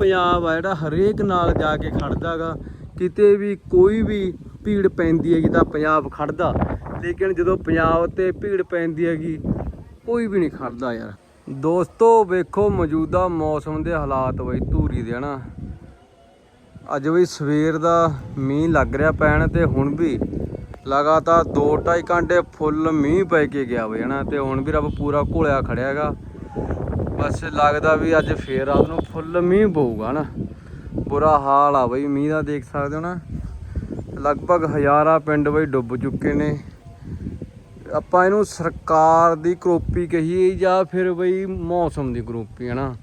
ਪੰਜਾਬ ਆ, ਜਿਹੜਾ ਹਰੇਕ ਨਾਲ ਜਾ ਕੇ ਖੜਦਾਗਾ, ਕਿਤੇ ਵੀ ਕੋਈ ਵੀ ਭੀੜ ਪੈਂਦੀ ਹੈਗੀ ਤਾਂ ਪੰਜਾਬ ਖੜਦਾ। ਲੇਕਿਨ ਜਦੋਂ ਪੰਜਾਬ ਤੇ ਭੀੜ ਪੈਂਦੀ ਹੈਗੀ, ਕੋਈ ਵੀ ਨਹੀਂ ਖੜਦਾ ਯਾਰ। ਦੋਸਤੋ, ਵੇਖੋ ਮੌਜੂਦਾ ਮੌਸਮ ਦੇ ਹਾਲਾਤ ਬਈ ਧੂਰੀ ਦੇ ਹਨਾ। ਅੱਜ ਵੀ ਸਵੇਰ ਦਾ ਮੀਂਹ ਲੱਗ ਰਿਹਾ ਪੈਣ ਤੇ ਹੁਣ ਵੀ ਲਗਾਤਾਰ 2-2.5 ਘੰਟੇ ਫੁੱਲ ਮੀਂਹ ਪੈ ਕੇ ਗਿਆ ਬਈ ਹਨਾ, ਤੇ ਹੁਣ ਵੀ ਰੱਬ ਪੂਰਾ ਘੋਲਿਆ ਖੜਿਆ ਹੈਗਾ। ਬਸ ਲੱਗਦਾ ਵੀ ਅੱਜ ਫੇਰ ਰਾਤ ਨੂੰ ਫੁੱਲ ਮੀਂਹ ਪਊਗਾ ਨਾ। ਬੁਰਾ ਹਾਲ ਆ ਬਈ, ਮੀਂਹ ਦਾ ਦੇਖ ਸਕਦੇ ਹੋ ਨਾ। ਲਗਭਗ ਹਜ਼ਾਰਾਂ ਪਿੰਡ ਬਈ ਡੁੱਬ ਚੁੱਕੇ ਨੇ। ਆਪਾਂ ਇਹਨੂੰ ਸਰਕਾਰ ਦੀ ਕਰੋਪੀ ਕਹੀਏ ਜਾਂ ਫਿਰ ਬਈ ਮੌਸਮ ਦੀ ਕਰੋਪੀ, ਹੈ ਨਾ।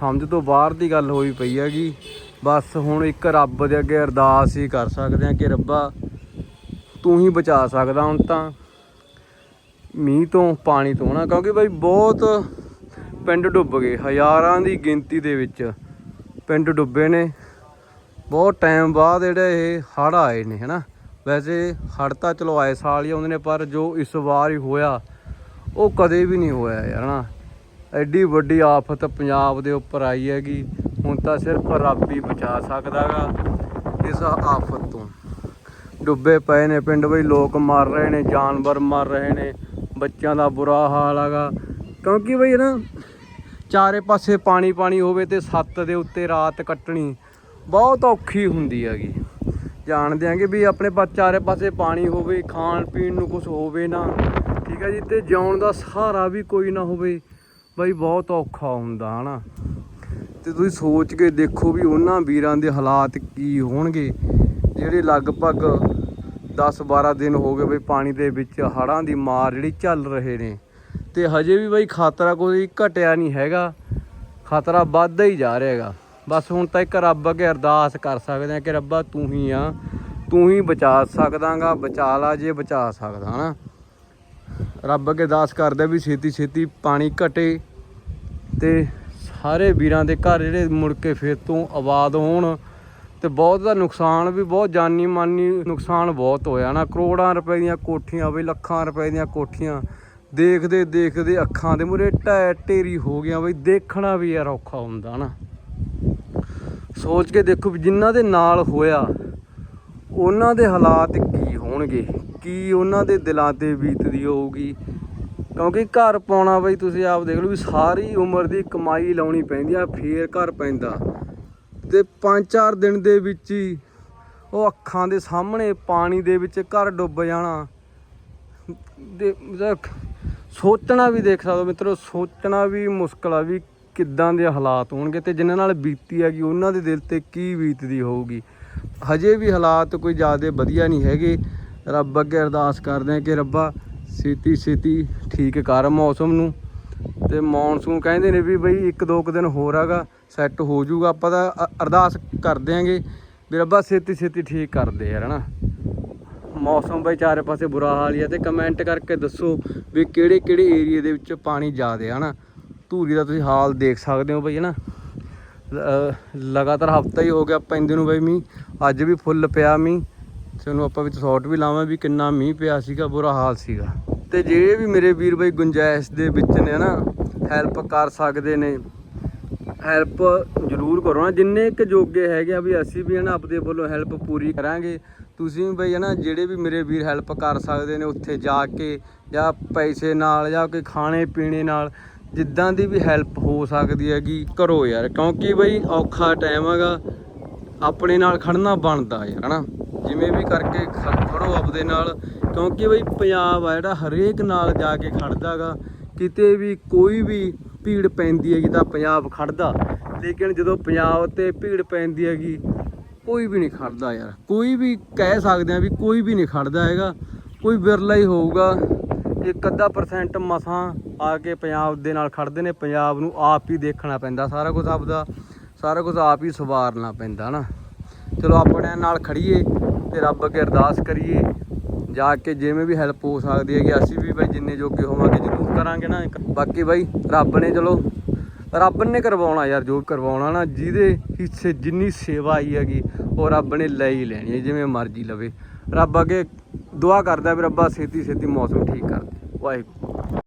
ਸਮਝ ਤੋਂ ਬਾਹਰ ਦੀ ਗੱਲ ਹੋਈ ਪਈ ਹੈਗੀ। ਬਸ ਹੁਣ ਇੱਕ ਰੱਬ ਦੇ ਅੱਗੇ ਅਰਦਾਸ ਹੀ ਕਰ ਸਕਦੇ ਆ ਕਿ ਰੱਬਾ ਤੂੰ ਹੀ ਬਚਾ ਸਕਦਾ ਹੁਣ ਤਾਂ। ਮੀਂਹ ਤੋਂ, ਪਾਣੀ ਤੋਂ ਨਾ, ਕਿਉਂਕਿ ਬਈ ਬਹੁਤ ਪਿੰਡ ਡੁੱਬ ਗਏ। ਹਜ਼ਾਰਾਂ ਦੀ ਗਿਣਤੀ ਦੇ ਵਿੱਚ ਪਿੰਡ ਡੁੱਬੇ ਨੇ। ਬਹੁਤ ਟਾਈਮ ਬਾਅਦ ਜਿਹੜੇ ਇਹ ਹੜ੍ਹ ਆਏ ਨੇ, ਹਨਾ? ਵੈਸੇ ਹੜ੍ਹ ਤਾਂ ਚਲੋ ਆਏ ਸਾਲ ਹੀ ਆਉਂਦੇ ਨੇ, ਪਰ ਜੋ ਇਸ ਵਾਰ ਹੀ ਹੋਇਆ, ਉਹ ਕਦੇ ਵੀ ਨਹੀਂ ਹੋਇਆ ਯਾਰ, ਹਨਾ? ਐਡੀ ਵੱਡੀ ਆਫਤ ਪੰਜਾਬ ਦੇ ਉੱਪਰ ਆਈ ਹੈਗੀ। ਹੁਣ ਤਾਂ ਸਿਰਫ ਰੱਬ ਹੀ ਬਚਾ ਸਕਦਾਗਾ ਇਸ ਆਫਤ ਤੋਂ। ਡੁੱਬੇ ਪਏ ਨੇ ਪਿੰਡ ਬਈ, ਲੋਕ ਮਰ ਰਹੇ ਨੇ, ਜਾਨਵਰ ਮਰ ਰਹੇ ਨੇ, ਬੱਚਿਆਂ ਦਾ ਬੁਰਾ ਹਾਲ ਹੈਗਾ। ਕਿਉਂਕਿ ਬਈ ਨਾ ਚਾਰੇ ਪਾਸੇ ਪਾਣੀ ਪਾਣੀ ਹੋਵੇ ਤੇ ਸੱਤ ਦੇ ਉੱਤੇ ਰਾਤ ਕੱਟਣੀ ਬਹੁਤ ਔਖੀ ਹੁੰਦੀ ਹੈਗੀ। ਜਾਣਦੇ ਆਂਗੇ ਵੀ ਆਪਣੇ ਪਾ ਚਾਰੇ ਪਾਸੇ ਪਾਣੀ ਹੋਵੇ, ਖਾਣ ਪੀਣ ਨੂੰ ਕੁਝ ਹੋਵੇ ਨਾ, ਠੀਕ ਹੈ ਜੀ, ਤੇ ਜਿਉਣ ਦਾ ਸਹਾਰਾ ਵੀ ਕੋਈ ਨਾ ਹੋਵੇ, ਬਈ ਬਹੁਤ ਔਖਾ ਹੁੰਦਾ, ਹਨਾ। ਤੇ ਤੁਸੀਂ ਸੋਚ ਕੇ ਦੇਖੋ ਵੀ ਉਹਨਾਂ ਵੀਰਾਂ ਦੇ ਹਾਲਾਤ ਕੀ ਹੋਣਗੇ, ਜਿਹੜੇ ਲਗਭਗ 10-12 ਦਿਨ ਹੋ ਗਏ ਬਈ ਪਾਣੀ ਦੇ ਵਿੱਚ ਹੜਾਂ ਦੀ ਮਾਰ ਜਿਹੜੀ ਚੱਲ ਰਹੇ ਨੇ। ਤੇ ਹਜੇ ਵੀ ਬਈ ਖਤਰਾ ਕੋਈ ਘਟਿਆ ਨਹੀਂ ਹੈਗਾ। ਖਤਰਾ ਵੱਧਦਾ ਹੀ ਜਾ ਰਿਹਾ ਹੈਗਾ। ਬਸ ਹੁਣ ਤਾਂ ਇੱਕ ਰੱਬ ਅੱਗੇ ਅਰਦਾਸ ਕਰ ਸਕਦੇ ਆ ਕਿ ਰੱਬਾ ਤੂੰ ਹੀ ਆ, ਤੂੰ ਹੀ ਬਚਾ ਸਕਦਾਗਾ, ਬਚਾ ਲਾ ਜੇ ਬਚਾ ਸਕਦਾ, ਹਨਾ। ਰੱਬ ਅੱਗੇ ਅਰਦਾਸ ਕਰਦੇ ਵੀ ਛੇਤੀ ਛੇਤੀ ਪਾਣੀ ਘਟੇ ਤੇ ਸਾਰੇ ਵੀਰਾਂ ਦੇ ਘਰ ਜਿਹੜੇ ਮੁੜ ਕੇ ਫੇਰ ਤੋਂ ਆਬਾਦ ਹੋਣ ਤੇ ਬਹੁਤ ਦਾ ਨੁਕਸਾਨ ਵੀ ਬਹੁਤ ਜਾਨੀ ਮਾਨੀ ਨੁਕਸਾਨ ਬਹੁਤ ਹੋਇਆ ਨਾ ਕਰੋੜਾਂ ਰੁਪਏ ਦੀਆਂ ਕੋਠੀਆਂ ਵੀ ਲੱਖਾਂ ਰੁਪਏ ਦੀਆਂ ਕੋਠੀਆਂ ਦੇਖਦੇ ਦੇਖਦੇ ਅੱਖਾਂ ਦੇ ਮੂਰੇ ਢਹਿ ਢੇਰੀ ਹੋ ਗਿਆ ਬਈ, ਦੇਖਣਾ ਵੀ ਯਾਰ ਔਖਾ ਹੁੰਦਾ ਨਾ। ਸੋਚ ਕੇ ਦੇਖੋ ਵੀ ਜਿਨ੍ਹਾਂ ਦੇ ਨਾਲ ਹੋਇਆ, ਉਹਨਾਂ ਦੇ ਹਾਲਾਤ ਕੀ ਹੋਣਗੇ? ਕੀ ਉਹਨਾਂ ਦੇ ਦਿਲਾਂ ਤੇ ਬੀਤਦੀ ਹੋਊਗੀ? ਕਿਉਂਕਿ ਘਰ ਪਾਉਣਾ ਬਈ, ਤੁਸੀਂ ਆਪ ਦੇਖ ਲਓ ਵੀ ਸਾਰੀ ਉਮਰ ਦੀ ਕਮਾਈ ਲਾਉਣੀ ਪੈਂਦੀ ਆ, ਫੇਰ ਘਰ ਪੈਂਦਾ। ਤੇ 5-4 ਦਿਨ ਦੇ ਵਿੱਚ ਹੀ ਉਹ ਅੱਖਾਂ ਦੇ ਸਾਹਮਣੇ ਪਾਣੀ ਦੇ ਵਿੱਚ ਘਰ ਡੁੱਬ ਜਾਣਾ। ਦੇ ਸੋਚਣਾ ਵੀ ਦੇਖ ਸਕਦੇ ਹੋ ਮਿੱਤਰੋ, ਸੋਚਣਾ ਵੀ ਮੁਸ਼ਕਲ ਆ ਵੀ ਕਿੱਦਾਂ ਦੇ ਹਾਲਾਤ ਹੋਣਗੇ ਤੇ ਜਿਨ੍ਹਾਂ ਨਾਲ ਬੀਤੀ ਹੈਗੀ, ਉਹਨਾਂ ਦੇ ਦਿਲ ਤੇ ਕੀ ਬੀਤਦੀ ਹੋਊਗੀ। ਹਜੇ ਵੀ ਹਾਲਾਤ ਕੋਈ ਜ਼ਿਆਦਾ ਵਧੀਆ ਨਹੀਂ ਹੈਗੇ। ਰੱਬ ਅੱਗੇ ਅਰਦਾਸ ਕਰਦੇ ਆ ਕਿ ਰੱਬਾ ਛੇਤੀ ਛੇਤੀ ਠੀਕ ਕਰ ਮੌਸਮ ਨੂੰ। ਤੇ ਮੌਨਸੂਨ ਕਹਿੰਦੇ ਨੇ ਵੀ ਬਈ ਇੱਕ ਦੋ ਕੁ ਦਿਨ ਹੋਰ ਹੈਗਾ, ਸੈੱਟ ਹੋ ਜਾਊਗਾ। ਆਪਾਂ ਤਾਂ ਅ- ਅਰਦਾਸ ਕਰਦੇ ਆਂਗੇ ਵੀ ਰੱਬਾ ਛੇਤੀ ਛੇਤੀ ਠੀਕ ਕਰ ਦੇ ਯਾਰ ਹਨਾ ਮੌਸਮ ਬਈ ਚਾਰੇ ਪਾਸੇ ਬੁਰਾ ਹਾਲ ਹੀ ਆ ਤੇ ਕਮੈਂਟ ਕਰਕੇ ਦੱਸੋ ਵੀ ਕਿਹੜੇ ਕਿਹੜੇ ਏਰੀਆ ਦੇ ਵਿੱਚ ਪਾਣੀ ਜ਼ਿਆਦੇ ਆ, ਹਨਾ? ਧੂਰੀ ਦਾ ਤੁਸੀਂ ਹਾਲ ਦੇਖ ਸਕਦੇ ਹੋ ਬਈ, ਹਨਾ? ਅਹ ਲਗਾਤਾਰ ਹਫਤਾ ਹੀ ਹੋ ਗਿਆ ਪੈਂਦੇ ਨੂੰ ਬਈ ਮੀਂਹ, ਅੱਜ ਵੀ ਫੁੱਲ ਪਿਆ ਮੀਂਹ। ਤੁਹਾਨੂੰ ਆਪਾਂ ਵਿੱਚ ਸ਼ਾਰਟ ਵੀ ਲਾਵਾਂ ਵੀ ਕਿੰਨਾ ਮੀਂਹ ਪਿਆ ਸੀਗਾ, ਬੁਰਾ ਹਾਲ ਸੀਗਾ। ਤੇ ਜਿਹੜੇ ਵੀ ਮੇਰੇ ਵੀਰ ਬਈ ਗੁੰਜਾਇਸ਼ ਦੇ ਵਿੱਚ ਨੇ ਨਾ ਹੈਲਪ ਕਰ ਸਕਦੇ ਨੇ। ਹੈਲਪ ਜ਼ਰੂਰ ਕਰੋ ਨਾ ਜਿੰਨੇ ਕੁ ਜੋਗੇ ਹੈਗੇ ਆ ਵੀ ਅਸੀਂ ਵੀ ਹੈ ਨਾ ਆਪਦੇ ਵੱਲੋਂ ਹੈਲਪ ਪੂਰੀ ਕਰਾਂਗੇ। ਤੁਸੀਂ ਵੀ ਬਈ ਹੈ ਨਾ ਜਿਹੜੇ ਵੀ ਮੇਰੇ ਵੀਰ ਹੈਲਪ ਕਰ ਸਕਦੇ ਨੇ ਉੱਥੇ ਜਾ ਕੇ ਜਾਂ ਪੈਸੇ ਨਾਲ ਜਾਂ ਕੋਈ ਖਾਣੇ ਪੀਣੇ ਨਾਲ, ਜਿੱਦਾਂ ਦੀ ਵੀ ਹੈਲਪ ਹੋ ਸਕਦੀ ਹੈਗੀ, ਕਰੋ ਯਾਰ। ਕਿਉਂਕਿ ਬਈ ਔਖਾ ਟਾਈਮ ਹੈਗਾ, ਆਪਣੇ ਨਾਲ ਖੜਨਾ ਬਣਦਾ ਯਾਰ, ਹਨਾ। ਜਿਵੇਂ ਵੀ ਕਰਕੇ ਖ- ਖੜੋ ਆਪਦੇ ਨਾਲ। ਕਿਉਂਕਿ ਬਈ ਪੰਜਾਬ ਆ ਜਿਹੜਾ ਹਰੇਕ ਨਾਲ ਜਾ ਕੇ ਖੜਦਾਗਾ ਕਿਤੇ ਵੀ ਕੋਈ ਵੀ ਭੀੜ ਪੈਂਦੀ ਹੈਗੀ ਤਾਂ ਪੰਜਾਬ ਖੜਦਾ। ਲੇਕਿਨ ਜਦੋਂ ਪੰਜਾਬ ਤੇ ਭੀੜ ਪੈਂਦੀ ਹੈਗੀ ਕੋਈ ਵੀ ਨਹੀਂ ਖੜਦਾ ਯਾਰ। ਕੋਈ ਵੀ ਕਹਿ ਸਕਦੇ ਆ ਵੀ ਕੋਈ ਵੀ ਨਹੀਂ ਖੜਦਾ ਹੈਗਾ। ਕੋਈ ਵਿਰਲਾ ਹੀ ਹੋਊਗਾ। ਇੱਕ ਅੱਧਾ ਪਰਸੈਂਟ ਮਸਾਂ ਆ ਕੇ ਪੰਜਾਬ ਦੇ ਨਾਲ ਖੜਦੇ ਨੇ। ਪੰਜਾਬ ਨੂੰ ਆਪ ਹੀ ਦੇਖਣਾ ਪੈਂਦਾ ਸਾਰਾ ਕੁਝ ਆਪਦਾ। ਸਾਰਾ ਕੁਝ ਆਪ ਹੀ ਸਵਾਰਨਾ ਪੈਂਦਾ ਨਾ। ਚਲੋ ਆਪਣੇ ਨਾਲ ਖੜੀਏ ਤੇ ਰੱਬ ਅੱਗੇ ਅਰਦਾਸ ਕਰੀਏ। ਜਾ ਕੇ ਜਿਵੇਂ ਵੀ ਹੈਲਪ ਹੋ ਸਕਦੀ ਹੈ ਕਿ ਅਸੀਂ ਵੀ ਬਾਈ ਜਿੰਨੇ ਜੋਗੇ ਹੋਵਾਂਗੇ ਜ਼ਰੂਰ ਕਰਾਂਗੇ ਨਾ। ਬਾਕੀ ਬਾਈ ਰੱਬ ਨੇ ਚਲੋ ਰੱਬ ਨੇ ਕਰਵਾਉਣਾ ਯਾਰ, ਜੋ ਕਰਵਾਉਣਾ ਨਾ, ਜਿਹਦੇ ਹਿੱਸੇ ਜਿੰਨੀ ਸੇਵਾ ਆਈ ਹੈਗੀ, ਉਹ ਰੱਬ ਨੇ ਲੈ ਹੀ ਲੈਣੀ ਹੈ, ਜਿਵੇਂ ਮਰਜ਼ੀ ਲਵੇ। ਰੱਬ ਅੱਗੇ ਦੁਆ ਕਰਦਾ ਵੀ ਰੱਬਾ ਛੇਤੀ ਛੇਤੀ ਮੌਸਮ ਠੀਕ ਕਰ ਦੇ। ਵਾਹਿਗੁਰੂ।